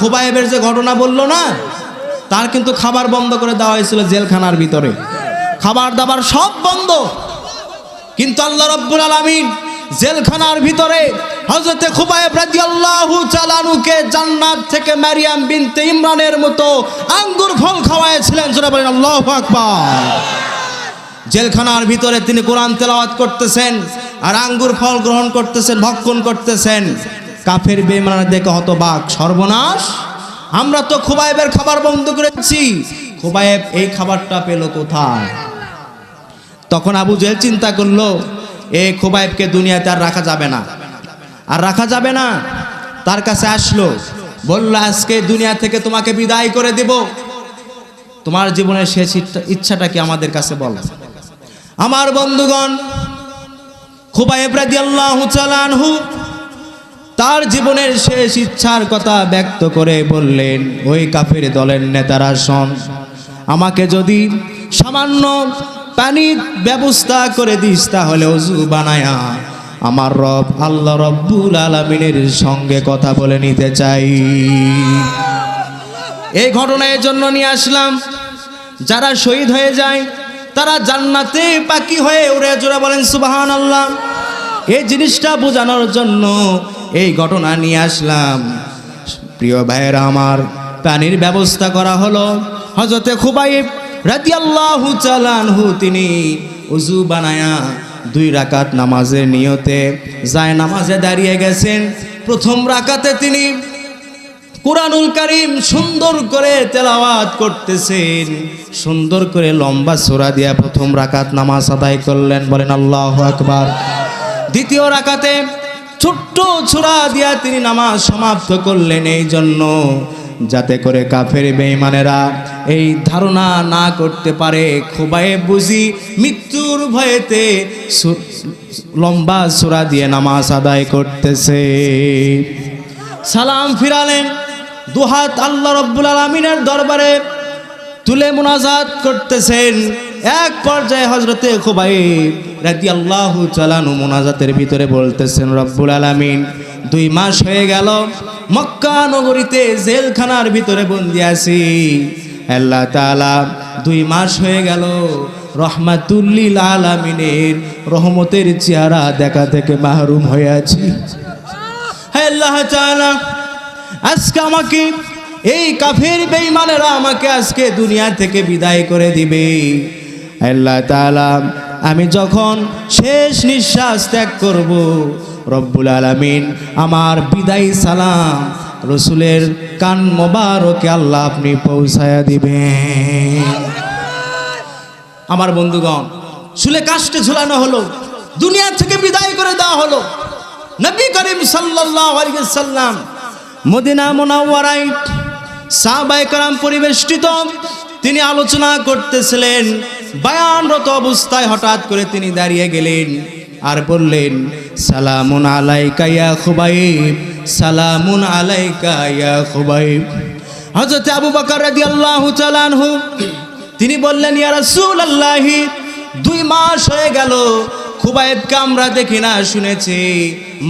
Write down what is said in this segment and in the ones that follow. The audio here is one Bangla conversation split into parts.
খোবায়েবের যে ঘটনা বলল না, তার কিন্তু খাবার বন্ধ করে দেওয়া হয়েছিল জেলখানার ভিতরে। খাবার দাবার সব বন্ধ। কিন্তু আল্লাহ রব্বুল আলামিন জেলখানার ভিতরে হজরতে খুবাইব রাদিয়াল্লাহু চালানুকে জান্নাত থেকে মারিয়াম বিনতে ইমরানের মতো আঙ্গুর ফল খাওয়াইছিলেন। জোরে বলেন, আল্লাহু আকবার। জেলখানার ভিতরে তিনি কোরআন তেলাওয়াত করতেছেন আর আঙ্গুর ফল গ্রহণ করতেছেন, ভক্ষণ করতেছেন। কাফের বেমানা দেখে হতবাক, সর্বনাশ। আমরা তো খুবাইবের খাবার বন্ধ করেছি। খুবাইব এই খাবারটা পেল কোথায়? তখন আবু জেল চিন্তা করল এই খোবাইবকে দুনিয়াতে আর রাখা যাবে না। আর রাখা যাবে না, তার কাছে আসলো, বলল, আজকে দুনিয়া থেকে তোমাকে বিদায় করে দেব। তোমার জীবনের শেষ ইচ্ছাটা কি আমাদের কাছে বল। আমার বন্ধুগণ, খুবাইব রাদিয়াল্লাহু তাআলা আনহু তার জীবনের শেষ ইচ্ছার কথা ব্যক্ত করে বললেন, ওই কাফের দলের নেতারা শোন, আমাকে যদি সামান্য পানির ব্যবস্থা করে দিস তাহলে অজু বানায়া আমার রব আল্লাহ রব্বুল আলমিনের সঙ্গে কথা বলে নিতে চাই। এই ঘটনা এর জন্য নিয়ে আসলাম, যারা শহীদ হয়ে যায়, তারা জান্নাতে পাকি হয়ে উড়ে জোরে বলেন সুবাহান আল্লাহ এই জিনিসটা বোঝানোর জন্য এই ঘটনা নিয়ে আসলাম। প্রিয় ভাইয়েরা, আমার পানির ব্যবস্থা করা হলো। হজরতে খুবাইব রাদিয়াল্লাহু চালানহু তিনি উজু বানায়া দুই রাকাত নামাজের নিয়তে যায় নামাজে দাঁড়িয়ে গেছেন। প্রথম রাকাতে তিনি কোরআনুল কারিম সুন্দর করে তেলাওয়াত করতেছেন। সুন্দর করে লম্বা সোরা দিয়া প্রথম রাকাত নামাজ আদায় করলেন, বলেন আল্লাহ আকবার। দ্বিতীয় রাকাতে ছোট্ট ছোড়া দিয়া তিনি নামাজ সমাপ্ত করলেন এই জন্য। যাতে করে কাফের বেঈমানেরা এই ধারণা না করতে পারে। খোবায়ে বুঝি মৃত্যুর ভয়েতে লম্বা সোরা দিয়ে নামাজ আদায় করতেছে। সালাম ফিরালেন। দুহাত আল্লাহ রব্বুল আলমিনের দরবারে তুলে মোনাজাত করতেছেন। এক পর্যায়ে হজরতে খুবাই রাতি আল্লাহ চালানু মোনাজাতের ভিতরে বলতেছেন, রব্বুল আলামিন, দুই মাস হয়ে গেল, মক্কা নগরীতে জেলখানার ভিতরে বন্দি আছি। আল্লাহ তাআলা, দুই মাস হয়ে গেল রহমাতুল্লিল আলামিনের রহমতের চেহারা দেখা থেকে মাহরুম হয়ে আছি। আল্লাহ তাআলা, আজকে আমাকে, এই কাফের বেঈমানেরা আমাকে আজকে দুনিয়া থেকে বিদায় করে দিবে। আল্লাহ তালা আমি যখন শেষ নিঃশ্বাস ত্যাগ করব, রব্বুল আলমিন আমার বিদায় সালাম রসুলের কান মোবারকে আল্লাহ আপনি পৌঁছায়া দিবেন। আমার বন্ধুগণ চুলে কাস্টে ঝুলানো হলো, দুনিয়া থেকে বিদায় করে দেওয়া হলো। নবী করিম সাল্লাম মদিনা মোনাওয়ারাই সাহবাইকার পরিবেষ্টিত, তিনি আলোচনা করতেছিলেন বায়ানরত অবস্থায় হঠাৎ করে তিনি দাঁড়িয়ে গেলেন আর বললেন, সালামুন আলাইকা ইয়া খুবাইব, সালামুন আলাইকা ইয়া খুবাইব। হযরত আবু বকর রাদিয়াল্লাহু তাআলা আনহু, তিনি বললেন, ইয়া রাসূলুল্লাহি, দুই মাস হয়ে গেল, খুবাইবকে আমরা দেখি না শুনেছি,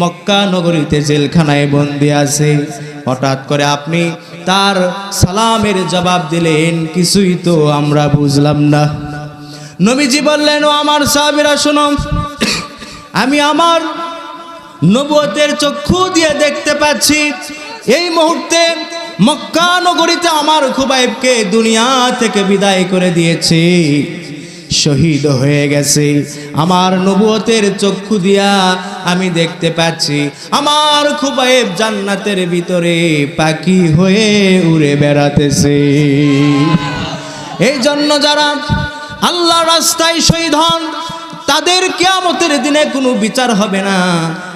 মক্কা নগরীতে জেলখানায় বন্দি আছে। হঠাৎ করে আপনি তার সালামের জবাব দিলেন, কিছুই তো আমরা বুঝলাম না। নবীজি বললেন, ও আমার সাহাবীরা, শোনো। আমি আমার নবুয়তের চক্ষু দিয়ে দেখতে পাচ্ছি। এই মুহূর্তে মক্কা নগরীতে আমার খুবাইবকে দুনিয়া থেকে বিদায় করে দিয়েছি। শহীদ হয়ে গেছে। আমার নবুয়তের চক্ষু দিয়া আমি দেখতে পাচ্ছি। আমার খুবাইব জান্নাতের ভিতরে পাখি হয়ে উড়ে বেড়াতেছে। এই জন্য যারা আল্লাহ রাস্তায় শহীদ হন। তাদের কেয়ামতের দিনে কোনো বিচার হবে না,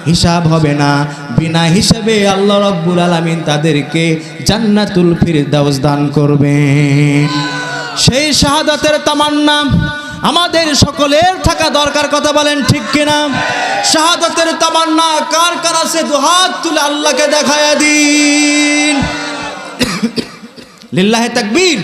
হিসাব হবে না। বিনা হিসাবে আল্লাহ রব্বুল আলামিন তাদেরকে জান্নাতুল ফিরদাউস দান করবে সেই শাহাদাতের তামান্না আমাদের সকলের থাকা দরকার কথা বলেন ঠিক কিনা? শাহাদাতের তামান্না কার কার আছে? দুহাত তুলে আল্লাহকে দেখায়া দিন। লিল্লাহে তাকবীর।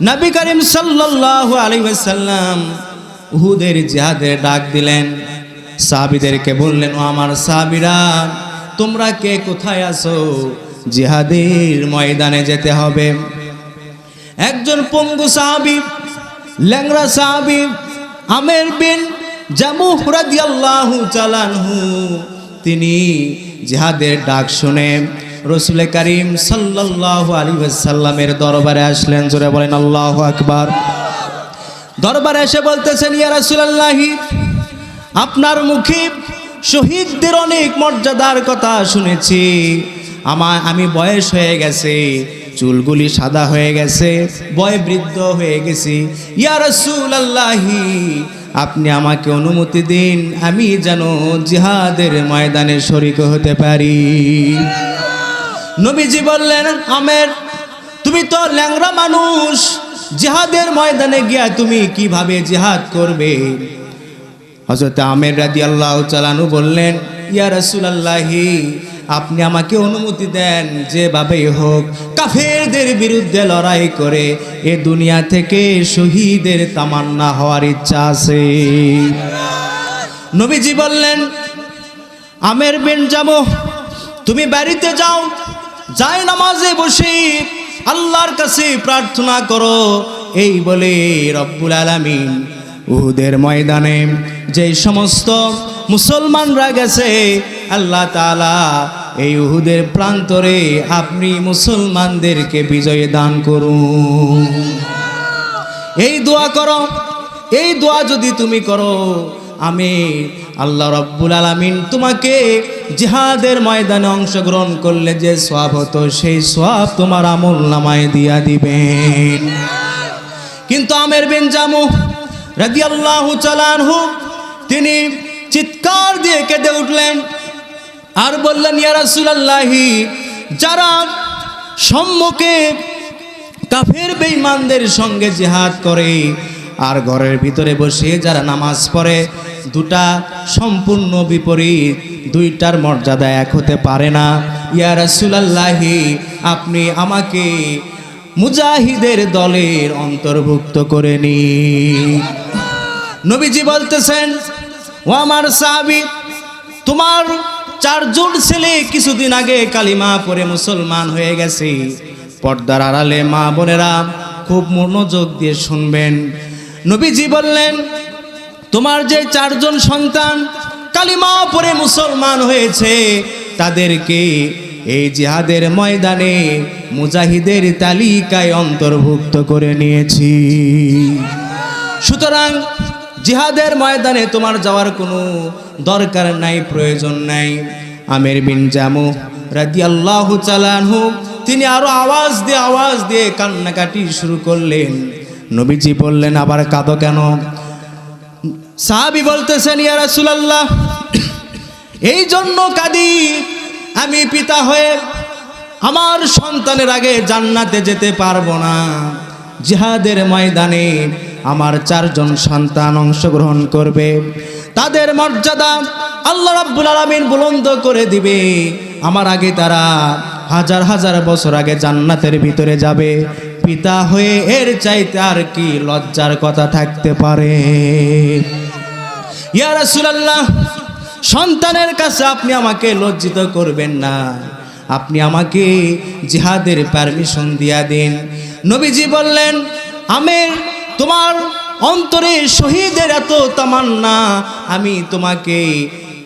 নবী করিম সাল্লাল্লাহু আলাইহি ওয়াসাল্লাম উহুদের জিহাদের ডাক দিলেন। সাহাবীদেরকে বললেন, ও আমার সাহাবীরা, তোমরা কে কোথায় আছো? জিহাদের ময়দানে যেতে হবে। একজন পঙ্গু সাহাবি ল্যাংরা সাহাবি, আমের বিন জামুহ রাদিয়াল্লাহু চালানহু তিনি জিহাদের ডাক শুনে রসুল করিম সাল্লাল্লাহু আলাইহি ওয়াসাল্লামের দরবারে আসলেন, জোরে বলেন আল্লাহ আকবার। দরবারে এসে বলতেছেন, ইয়া রাসূলুল্লাহি, আপনার মুখে শহীদদের অনেক মর্যাদার কথা শুনেছি। আমার আমি বয়স হয়ে গেছে, চুলগুলি সাদা হয়ে গেছে, বয় বৃদ্ধ হয়ে গেছি। ইয়া রাসূলুল্লাহি, আপনি আমাকে অনুমতি দিন, আমি যেন জিহাদের ময়দানে শরিক হতে পারি। নবীজি বললেন, আমের, তুমি তো ল্যাংরা মানুষ, জিহাদের ময়দানে গিয়া তুমি কীভাবে জিহাদ করবে? হজরত আমের রাদি আল্লাহ চালানু বললেন, ইয়া রাসূলুল্লাহি, আপনি আমাকে অনুমতি দেন যেভাবেই হোক কাফেরদের বিরুদ্ধে লড়াই করে এ দুনিয়া থেকে শহীদের তামান্না হওয়ার ইচ্ছা আছে। নবীজি বললেন, আমের বিন যাব তুমি বাড়িতে যাও যাই নামাজে বসে আল্লাহর কাছে প্রার্থনা করো। এই বলে রব্বুল আলামিন উহুদের ময়দানে যে সমস্ত মুসলমানরা গেছে, আল্লাহ তাআলা এই উহুদের প্রান্তরে আপনি মুসলমানদেরকে বিজয় দান করুন। এই দোয়া করো, এই দোয়া যদি তুমি করো আমি আল্লাহ রব্বুল আলামিন তোমাকে জিহাদের ময়দানে অংশগ্রহণ করলে যে সওয়াব হতো, সেই সওয়াব তোমার আমল নামায় দিয়া দিবেন। কিন্তু আমের বিন জামু রাদিয়াল্লাহু চালানহু তিনি চিৎকার দিয়ে কেঁদে উঠলেন আর বললেন, ইয়া রাসূলুল্লাহি, যারা সম্মুখে কাফের বেঈমানদের সঙ্গে জিহাদ করে আর ঘরের ভিতরে বসে যারা নামাজ পড়ে দুটা সম্পূর্ণ বিপরীত, দুইটার মর্যাদা এক হতে পারে না। ইয়া রাসূলুল্লাহি, আপনি আমাকে মুজাহিদের দলের অন্তর্ভুক্ত করে নি নবীজি বলতেছেন, ও আমার সাহাবী, তোমার চারজন ছেলে কিছুদিন আগে কালিমা পরে মুসলমান হয়ে গেছে। পর্দার আড়ালে মা বোনেরা খুব মনোযোগ দিয়ে শুনবেন। নবীজি বললেন তোমার যে চারজন সন্তান কালিমা পরে মুসলমান হয়েছে, তাদেরকে এই জিহাদের ময়দানে মুজাহিদের তালিকায় অন্তর্ভুক্ত করে নিয়েছি। সুতরাং জিহাদের ময়দানে তোমার যাওয়ার কোনো দরকার নাই, প্রয়োজন নাই। আমের বিন জামু রাদি আল্লাহ চালানহু তিনি আরও আওয়াজ দিয়ে আওয়াজ দিয়ে কান্নাকাটি শুরু করলেন। নবীজি বললেন, আবার কাঁদো কেন? সাহাবি বলতেছেন, ইয়া রাসূলুল্লাহ এই জন্য কাঁদি। আমি পিতা হয়ে আমার সন্তানের আগে জান্নাতে যেতে পারব না। জিহাদের ময়দানে আমার চারজন সন্তান অংশগ্রহণ করবে। তাদের মর্যাদা আল্লাহ রাব্বুল আলামিন বুলন্দ করে দিবে। আমার আগে তারা হাজার হাজার বছর আগে জান্নাতের ভিতরে যাবে। পিতা হয়ে এর চাইতে আর কি লজ্জার কথা থাকতে পারে। ইয়া সন্তানের কাছে আপনি আমাকে লজ্জিত করবেন না। আপনি আমাকে জিহাদের পারমিশন দিয়া দিন। নবীজি বললেন আমের তোমার অন্তরে শহীদের এত তামান্না, আমি তোমাকে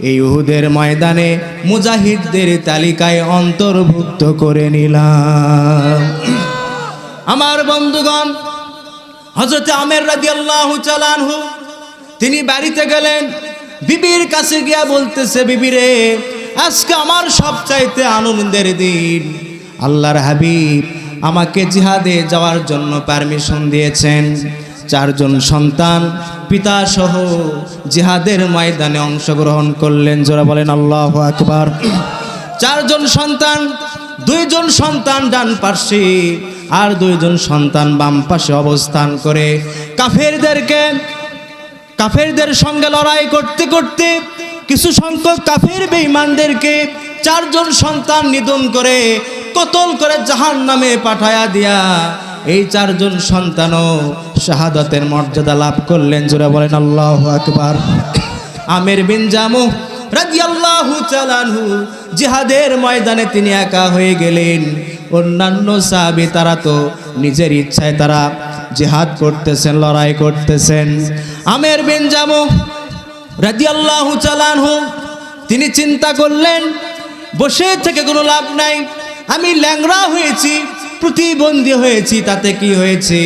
এই উহুদের ময়দানে মুজাহিদদের তালিকায় অন্তর্ভুক্ত করে নিলাম। আমার বন্ধুগণ হজরত আমের রাজি আল্লাহ চালানহু তিনি বাড়িতে গেলেন। বিবির কাছে গিয়া বলতেছে বিবিরে আজকে আমার সবচাইতে আনন্দের দিন। আল্লাহর হাবিব আমাকে জিহাদে যাওয়ার জন্য পারমিশন দিয়েছেন। চারজন সন্তান পিতা সহ জিহাদের ময়দানে অংশগ্রহণ করলেন। যারা বলেন, আল্লাহ আকবার। চারজন সন্তান, দুইজন সন্তান ডান পার্শ্বে আর দুইজন সন্তান বাম পাশে অবস্থান করে। কাফেরদেরকে কাফেরদের সঙ্গে লড়াই করতে করতে কিছু সংখ্যক কাফের বেঈমানদেরকে চারজন সন্তান নিধন করে কতল করে জাহান নামে পাঠায়া দিয়া এই চারজন সন্তানও শাহাদাতের মর্যাদা লাভ করলেন। জোরে বলেন, আল্লাহ আকবার। আমের বিন জামু রাদিয়াল্লাহু চালানহু জিহাদের ময়দানে তিনি একা হয়ে গেলেন। অন্যান্য সাহাবী তারা তো নিজের ইচ্ছায় তারা জিহাদ করতেছেন, লড়াই করতেছেন। আমের বিন জামু রাদিয়াল্লাহু চালানহু তিনি চিন্তা করলেন, বসে থেকে কোনো লাভ নাই, আমি ল্যাংড়া হয়েছি, প্রতিবন্ধী হয়েছি, তাতে কি হয়েছে?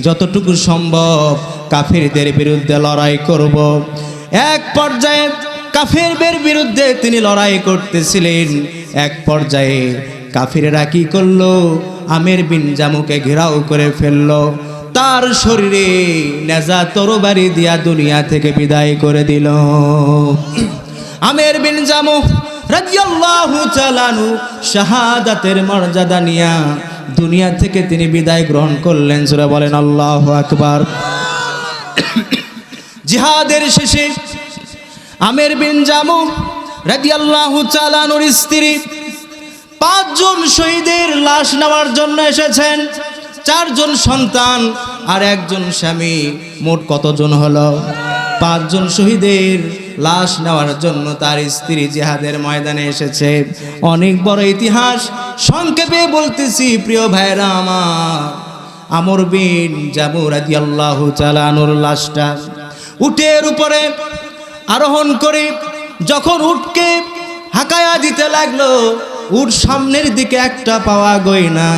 যতটুকু সম্ভব কাফেরদের বিরুদ্ধে লড়াই করব। এক পর্যায়ে কাফিরদের বিরুদ্ধে তিনি লড়াই করতেছিলেন, এক পর্যায়ে কাফিরেরা কি করল? আমের বিন জামুকে ঘেরাও করে ফেলল। তার শরীরে নেজা তরবারি দিয়া দুনিয়া থেকে বিদায় করে দিল। আমের বিন জামু রাদিয়াল্লাহু চালানু শাহাদাতের মর্যাদা নিয়া দুনিয়া থেকে তিনি বিদায় গ্রহণ করলেন। সুরা বলেন, আল্লাহু আকবার। জিহাদের শেষে আমের বিন জামু রাদিয়াল্লাহু চালানুর স্ত্রী পাঁচজন শহীদের লাশ নেওয়ার জন্য এসেছেন। চারজন সন্তান আর একজন স্বামী মোট কতজন হলো? পাঁচজন শহীদের লাশ নেওয়ার জন্য তার স্ত্রী জেহাদের ময়দানে এসেছে। অনেক বড় ইতিহাস সংক্ষেপে বলতেছি, প্রিয় ভাইরা আমার। আমর বিন জামু রাদিয়াল্লাহু চালানুর লাশটা উটের উপরে আরোহণ করে যখন উটকে হাঁকায়া দিতে লাগল, উট সামনের দিকে একটা পাওয়া গই না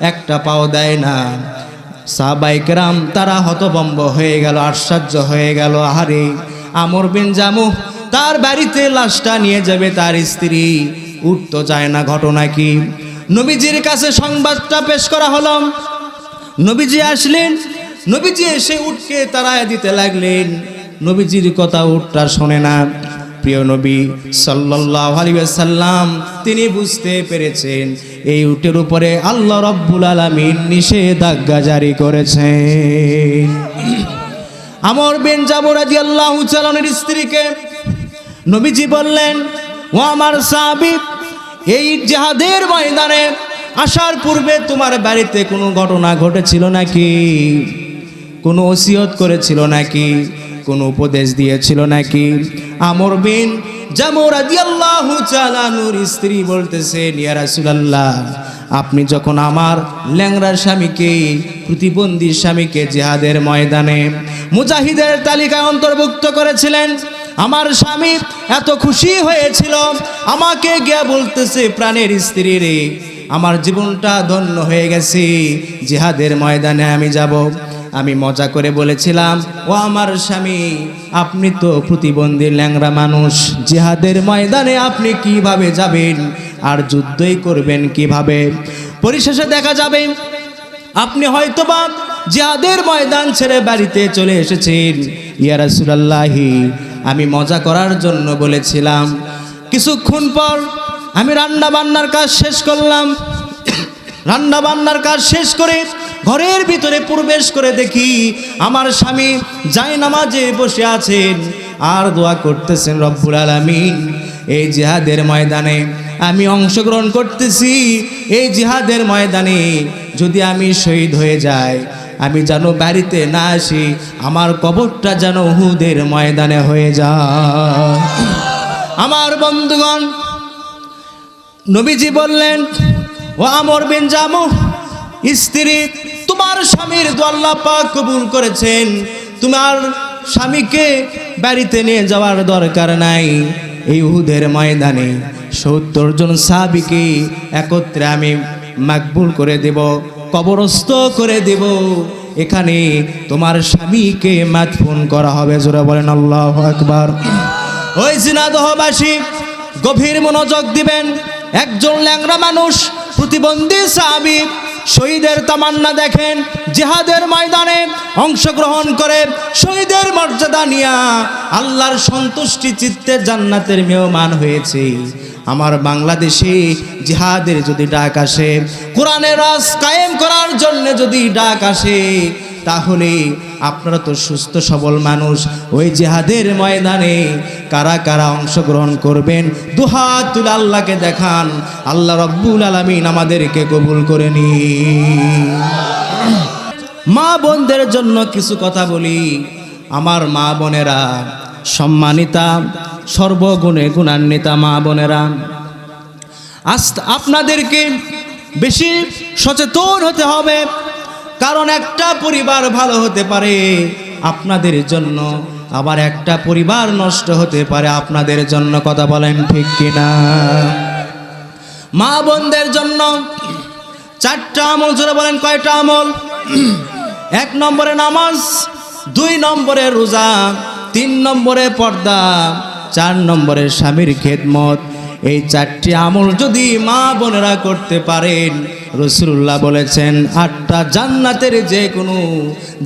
একটা পাও দেয় না। সাহবাইকরাম তারা হতবম্ব হয়ে গেল, আশ্চর্য হয়ে গেল, আহারে, আমর বিন জামু তার বাড়িতে লাশটা নিয়ে যাবে তার স্ত্রী। উঠ তো যায় না ঘটনা কি? নবীজির কাছে সংবাদটা পেশ করা হলো। নবীজি আসলেন, নবীজি এসে উঠকে তারায় দিতে লাগলেন। নবীজির কথা উঠটা শোনে না। প্রিয় নবী সাল্লাহ সাল্লাম তিনি বুঝতে পেরেছেন এই উটের উপরে আল্লাহ রব্বুল আলমিন নিষেধাজ্ঞা জারি করেছেন। আমর বিন জাবরাজি আল্লাহ চালনের স্ত্রীকে নবীজি বললেন, ও আমার সাহাবি, এই জেহাদের ময়দানে আসার পূর্বে তোমার বাড়িতে কোনো ঘটনা ঘটেছিল নাকি? কোনো ওসিয়ত করেছিল নাকি? কোনো উপদেশ দিয়েছিল নাকি? আমর বিন স্ত্রী বলতেছেন, ইয়া রাসূলুল্লাহ, আপনি যখন আমার ল্যাংড়া স্বামীকে প্রতিবন্ধী স্বামীকে জেহাদের ময়দানে মুজাহিদের তালিকায় অন্তর্ভুক্ত করেছিলেন, আমার স্বামী এত খুশি হয়েছিল, আমাকে গিয়া বলতেছে, প্রাণের স্ত্রী রে, আমার জীবনটা ধন্য হয়ে গেছে, জেহাদের ময়দানে আমি যাব। আমি মজা করে বলেছিলাম, ও আমার স্বামী, আপনি তো প্রতিবন্ধী ল্যাংরা মানুষ। জিহাদের ময়দানে আপনি কীভাবে যাবেন? আর যুদ্ধই করবেন কীভাবে? পরিশেষে দেখা যাবে, আপনি হয়তোবা জিহাদের ময়দান ছেড়ে বাড়িতে চলে এসেছেন। ইয়া রাসূলুল্লাহি, আমি মজা করার জন্য বলেছিলাম। কিছুক্ষণ পর আমি রান্না বান্নার কাজ শেষ করলাম। রান্না বান্নার কাজ শেষ করে ঘরের ভিতরে প্রবেশ করে দেখি আমার স্বামী যায় নামাজে বসে আছেন। আর দোয়া করতেছেন রব্বুল আলামিন। এই জিহাদের ময়দানে আমি অংশগ্রহণ করতেছি। এই জিহাদের ময়দানে যদি আমি শহীদ হয়ে যাই, আমি যেন বাড়িতে না আসি, আমার কবরটা যেন উহুদের ময়দানে হয়ে যায়। আমার বন্ধুগণ, নবীজি বললেন, ও আমর বিন জামু স্ত্রী তোমার স্বামীর দোয়াল্লা পাক কবুল করেছেন। তোমার স্বামীকে বাড়িতে নিয়ে যাওয়ার দরকার নাই। এই উহুদের ময়দানে সত্তর জন সাহাবিকে একত্রে আমি মাকবুল করে দেব, কবরস্থ করে দেব। এখানে তোমার স্বামীকে মাতফুন করা হবে, জোরে বলেন আল্লাহ আকবার। ওই জিনাদহবাসী, গভীর মনোযোগ দিবেন। একজন ল্যাংরা মানুষ, প্রতিবন্ধী সাহাবি শহীদের তামান্না দেখেন, জেহাদের ময়দানে অংশগ্রহণ করে শহীদের মর্যাদা নিয়া আল্লাহর সন্তুষ্টি চিত্তে জান্নাতের মেয়মান হয়েছে। আমার বাংলাদেশে জিহাদের যদি ডাক আসে, কোরআনের রাস কায়েম করার জন্য যদি ডাক আসে তাহলে আপনারা তো সুস্থ, সবল মানুষ। ওই জিহাদের ময়দানে কারা কারা অংশগ্রহণ করবেন? দুহাত তুলে আল্লাহকে দেখান। আল্লাহ রব্বুল আলমিন আমাদেরকে কবুল করে নি মা বোনদের জন্য কিছু কথা বলি। আমার মা বোনেরা, সম্মানিতা, সর্বগুণে গুণান্বিতা মা বোনেরা আজ আপনাদেরকে বেশি সচেতন হতে হবে। কারণ একটা পরিবার ভালো হতে পারে আপনাদের জন্য, আবার একটা পরিবার নষ্ট হতে পারে আপনাদের জন্য, কথা বলেন ঠিক কিনা? মা বোনদের জন্য চারটা আমল, জোরে বলেন কয়টা আমল? এক নম্বরে নামাজ, দুই নম্বরে রোজা, তিন নম্বরে পর্দা, চার নম্বরে স্বামীর খেদমত এই চারটি আমল যদি মা বোনেরা করতে পারেন রসুল্লাহ বলেছেন, আটটা জান্নাতের যে কোনো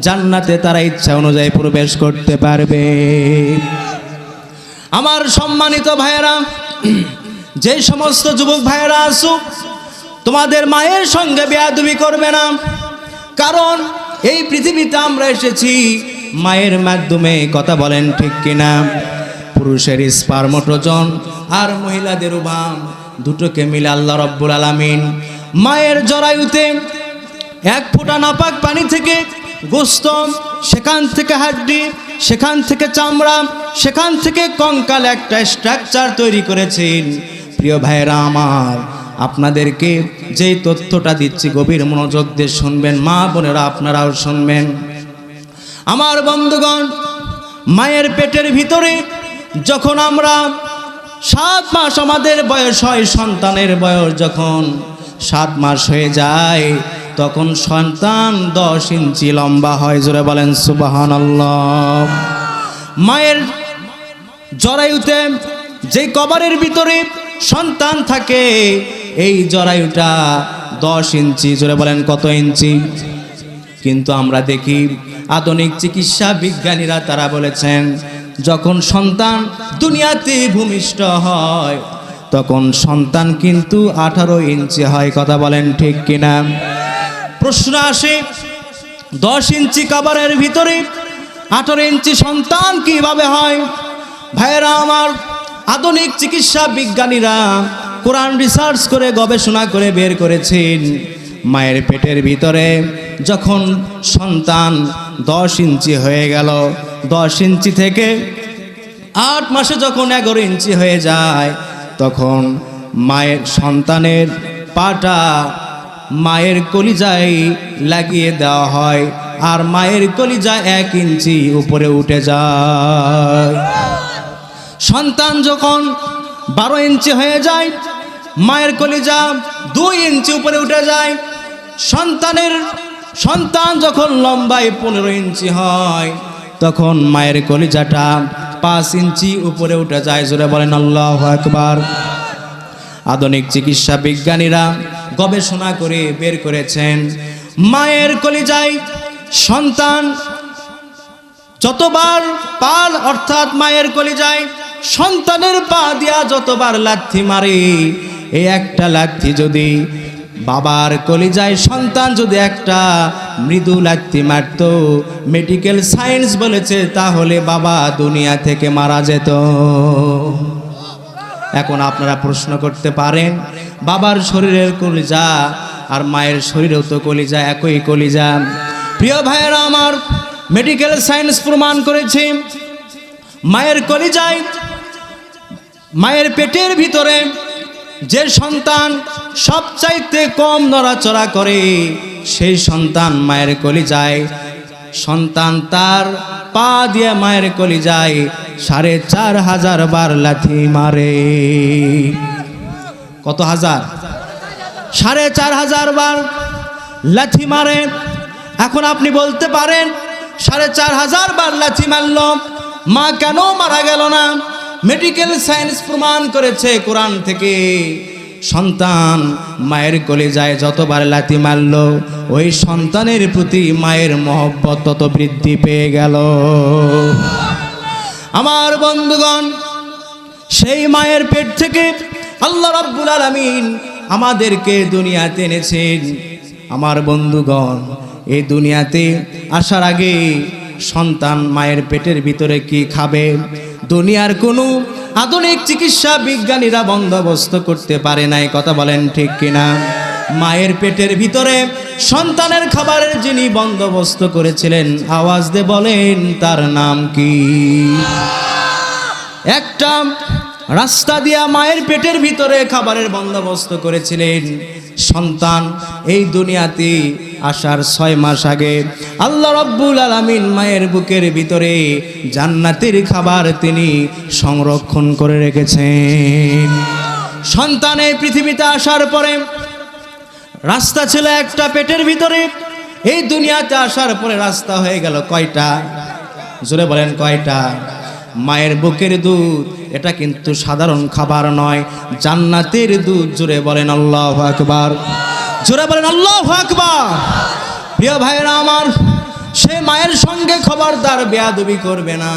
জান্নাতে তারা ইচ্ছা অনুযায়ী প্রবেশ করতে পারবে। আমার সম্মানিত ভাইয়েরা, যে সমস্ত যুবক ভাইয়েরা আসুক তোমাদের মায়ের সঙ্গে বেয়াদুবি করবে না, কারণ এই পৃথিবীতে আমরা এসেছি মায়ের মাধ্যমে, কথা বলেন ঠিক কিনা? পুরুষের স্পার্মটোজন আর মহিলাদের উভাম দুটোকে মিলে আল্লাহ রব্বুল আলামিন মায়ের জরায়ুতে এক ফোঁটা নাপাক পানি থেকে গোস্ত, সেখান থেকে হাড্ডি, সেখান থেকে চামড়া, সেখান থেকে কঙ্কাল একটা স্ট্রাকচার তৈরি করেছেন। প্রিয় ভাইয়েরা আমার, আপনাদেরকে যেই তথ্যটা দিচ্ছি, গভীর মনোযোগ দিয়ে শুনবেন, মা বোনেরা আপনারাও শুনবেন। আমার বন্ধুগণ, মায়ের পেটের ভিতরে যখন আমরা সাত মাস আমাদের বয়স হয় সন্তানের বয়স যখন সাত মাস হয়ে যায়, তখন সন্তান দশ ইঞ্চি লম্বা হয়, জোরে বলেন সুবাহান মায়ের জরায়ুতে যে কবরের ভিতরে সন্তান থাকে, এই জরায়ুটা দশ ইঞ্চি, জোরে বলেন কত ইঞ্চি? কিন্তু আমরা দেখি আধুনিক চিকিৎসা বিজ্ঞানীরা তারা বলেছেন যখন সন্তান দুনিয়াতে ভূমিষ্ঠ হয়, তখন সন্তান কিন্তু আঠারো ইঞ্চি হয়, কথা বলেন ঠিক কিনা? প্রশ্ন আসে, দশ ইঞ্চি কাবারের ভিতরে আঠারো ইঞ্চি সন্তান কীভাবে হয়? ভাইয়েরা আমার আধুনিক চিকিৎসা বিজ্ঞানীরা কোরআন রিসার্চ করে, গবেষণা করে বের করেছেন, মায়ের পেটের ভিতরে যখন সন্তান দশ ইঞ্চি হয়ে গেল। দশ ইঞ্চি থেকে আট মাসে যখন এগারো ইঞ্চি হয়ে যায়, তখন মায়ের সন্তানের পাটা মায়ের কলিজায় লাগিয়ে দেওয়া হয় আর মায়ের কলিজা এক ইঞ্চি উপরে উঠে যায়। সন্তান যখন বারো ইঞ্চি হয়ে যায়, মায়ের কলিজা দুই ইঞ্চি উপরে উঠে যায়। সন্তানের সন্তান যখন লম্বায় পনেরো ইঞ্চি হয়, তখন মায়ের কলিজাটা পাঁচ ইঞ্চি উপরে উঠে যায়, জোরে বলেন আল্লাহ একবার আধুনিক চিকিৎসা বিজ্ঞানীরা গবেষণা করে বের করেছেন, মায়ের কলিজায় সন্তান যতবার পাল, অর্থাৎ মায়ের কলিজায় সন্তানের পা দিয়া যতবার লাথি মারে, এই একটা লাথি যদি বাবার কলিজায় সন্তান যদি একটা মৃদু লাথি মারত মেডিকেল সায়েন্স বলেছে, তাহলে বাবা দুনিয়া থেকে মারা যেত। এখন আপনারা প্রশ্ন করতে পারেন, বাবার শরীরের কলিজা আর মায়ের শরীরেও তো কলিজা, একই কলিজা। প্রিয় ভাইয়েরা আমার মেডিকেল সায়েন্স প্রমাণ করেছে, মায়ের কলিজায়, মায়ের পেটের ভিতরে যে সন্তান সবচাইতে কম নড়াচড়া করে, সেই সন্তান মায়ের কলি যায়। সন্তান তার পা দিয়ে মায়ের কলি যায়, সাড়ে চার হাজার বার লাথি মারে। কত হাজার? সাড়ে চার হাজার বার লাথি মারে। এখন আপনি বলতে পারেন, সাড়ে চার হাজার বার লাথি মারল, মা কেন মারা গেল না? মেডিকেল সায়েন্স প্রমাণ করেছে কোরআন থেকে। সন্তান মায়ের কোলে যায়, যতবার লাতি মারল, ওই সন্তানের প্রতি মায়ের মহব্বত তত বৃদ্ধি পেয়ে গেল। আমার বন্ধুগণ, সেই মায়ের পেট থেকে আল্লাহ রাব্বুল আলামিন আমাদেরকে দুনিয়াতে এনেছেন। আমার বন্ধুগণ, এই দুনিয়াতে আসার আগে সন্তান মায়ের পেটের ভিতরে কি খাবে? দুনিয়ার কোনো আধুনিক চিকিৎসা বিজ্ঞানীরা বন্দোবস্ত করতে পারে নাই, কথা বলেন ঠিক কিনা? মায়ের পেটের ভিতরে সন্তানের খাবারের যিনি বন্দোবস্ত করেছিলেন, আওয়াজ দে বলেন, তার নাম কি? একটা রাস্তা দিয়া মায়ের পেটের ভিতরে খাবারের বন্দোবস্ত করেছিলেন, সন্তান এই দুনিয়াতে আসার ছয় মাস আগে আল্লাহ রব্বুল আলামিন মায়ের বুকের ভিতরে জান্নাতের খাবার তিনি সংরক্ষণ করে রেখেছেন। সন্তান এই পৃথিবীতে আসার পরে রাস্তা ছিল একটা পেটের ভিতরে, এই দুনিয়াতে আসার পরে রাস্তা হয়ে গেল কয়টা? জোরে বলেন কয়টা? মায়ের বুকের দুধ, এটা কিন্তু সাধারণ খাবার নয়, জান্নাতের দুধ, জোরে বলেন আল্লাহ আকবার। জোরে বলেন, আল্লাহ আকবার। প্রিয় ভাইরা আমার, সে মায়ের সঙ্গে খবরদার বেয়াদবি করবে না।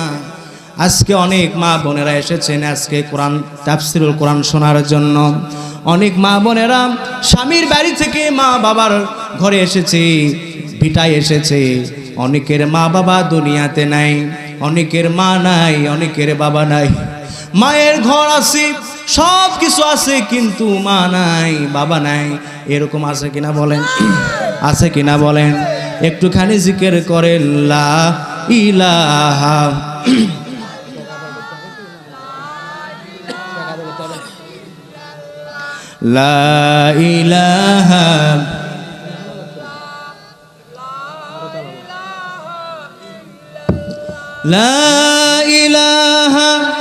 আজকে অনেক মা বোনেরা এসেছেন আজকে কোরআন, তাফসিরুল কোরআন শোনার জন্য। অনেক মা বোনেরা স্বামীর বাড়ি থেকে মা বাবার ঘরে এসেছে, ভিটায় এসেছে। অনেকের মা বাবা দুনিয়াতে নাই, অনেকের মা নাই, অনেকের বাবা নাই। মায়ের ঘর আছে সব কিছু আছে কিন্তু মা নাই, বাবা নাই। এরকম আছে কিনা বলেন? আছে কিনা বলেন? একটুখানি জিকের করে লা ইলাহা লা ইলাহা লা ইলাহা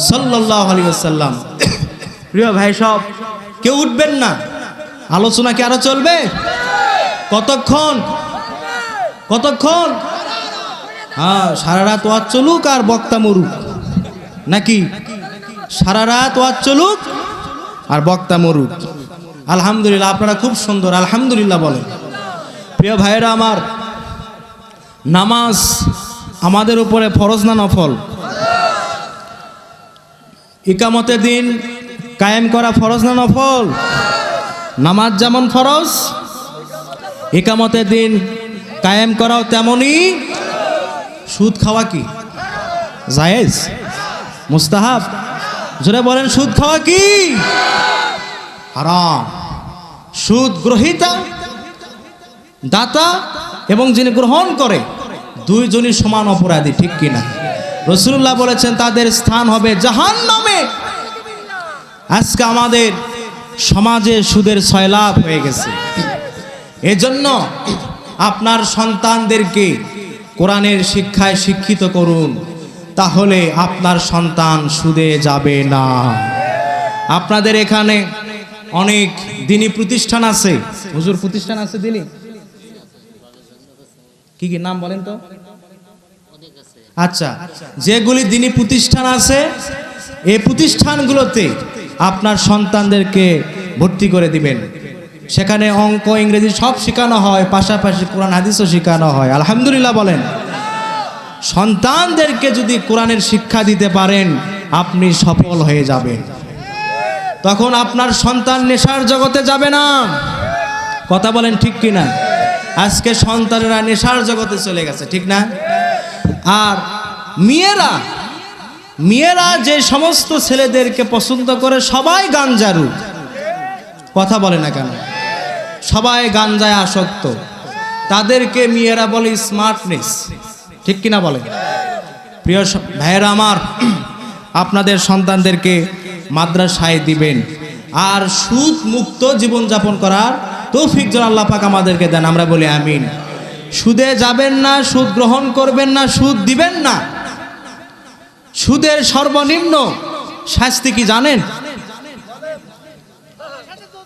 ওয়াসাল্লাম। প্রিয় ভাই সব, কেউ উঠবেন না। আলোচনা কি আরও চলবে? কতক্ষণ? কতক্ষণ? হ্যাঁ সারা রাত ওয়াজ চলুক আর বক্তা মরুক। নাকি? সারা রাত ওয়াজ চলুক আর বক্তা মরুক। আলহামদুলিল্লাহ, আপনারা খুব সুন্দর, আলহামদুলিল্লাহ বলেন। প্রিয় ভাইয়েরা আমার, নামাজ আমাদের উপরে ফরজ না নফল? ইকামতের দিন কায়েম করা ফরজ না নফল? নামাজ যেমন ফরজ, ইকামতের দিন কায়েম করাও তেমনই সুদ খাওয়া কি? জায়েজ? মুস্তাহাব? জোরে বলেন, সুদ খাওয়া কি? হারাম। সুদ গ্রহিতা, দাতা এবং যিনি গ্রহণ করে, দুইজনই সমান অপরাধী, ঠিক কিনা? রসুল্লাহ বলেছেন, তাদের স্থান হবে জাহান নামে আজকে আমাদের সমাজে সুদের সয়লাভ হয়ে গেছে। এজন্য আপনার সন্তানদেরকে কোরআনের শিক্ষায় শিক্ষিত করুন, তাহলে আপনার সন্তান সুদে যাবে না। আপনাদের এখানে অনেক দিনই প্রতিষ্ঠান আছে। হুজুর, প্রতিষ্ঠান আছে দিনী? কি কি নাম বলেন তো? আচ্ছা যেগুলি দিনী প্রতিষ্ঠান আছে, এই প্রতিষ্ঠানগুলোতে আপনার সন্তানদেরকে ভর্তি করে দিবেন। সেখানে অঙ্ক, ইংরেজি সব শেখানো হয়, পাশাপাশি কোরআন, হাদিসও শেখানো হয়। আলহামদুলিল্লাহ বলেন, সন্তানদেরকে যদি কোরআনের শিক্ষা দিতে পারেন, আপনি সফল হয়ে যাবেন। তখন আপনার সন্তান নেশার জগতে যাবে না। কথা বলেন ঠিক কিনা? আজকে সন্তানেরা নেশার জগতে চলে গেছে, ঠিক না? আর মেয়েরা মেয়েরা যে সমস্ত ছেলেদেরকে পছন্দ করে সবাই গাঞ্জারু। কথা বলে না কেন? সবাই গাঞ্জায় আসক্ত। তাদেরকে মেয়েরা বলে স্মার্টনেস ঠিক কিনা বলে? প্রিয় ভাইয়েরা আমার, আপনাদের সন্তানদেরকে মাদ্রাসায় দিবেন আর সুদ মুক্ত জীবনযাপন করার তৌফিক যেন আল্লাহ পাক আমাদেরকে দেন। আমরা বলি আমিন। সুদে যাবেন না, সুদ গ্রহণ করবেন না, সুদ দিবেন না। সুদের সর্বনিম্ন শাস্তি কি জানেন?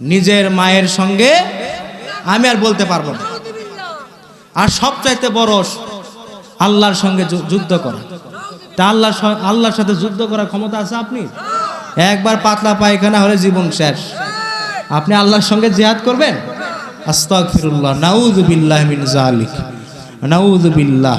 নিজের মায়ের সঙ্গে আমি আর বলতে পারব না। আর সবচাইতে বড় আল্লাহর সঙ্গে যুদ্ধ করা। তা আল্লাহর স- আল্লাহর সাথে যুদ্ধ করার ক্ষমতা আছে আপনি? একবার পাতলা পায়খানা হলে জীবন শেষ। আপনি আল্লাহর সঙ্গে জিহাদ করবেন? আস্তাগফিরুল্লাহ নাউযু বিল্লাহি মিন জালিক নাউযু বিল্লাহ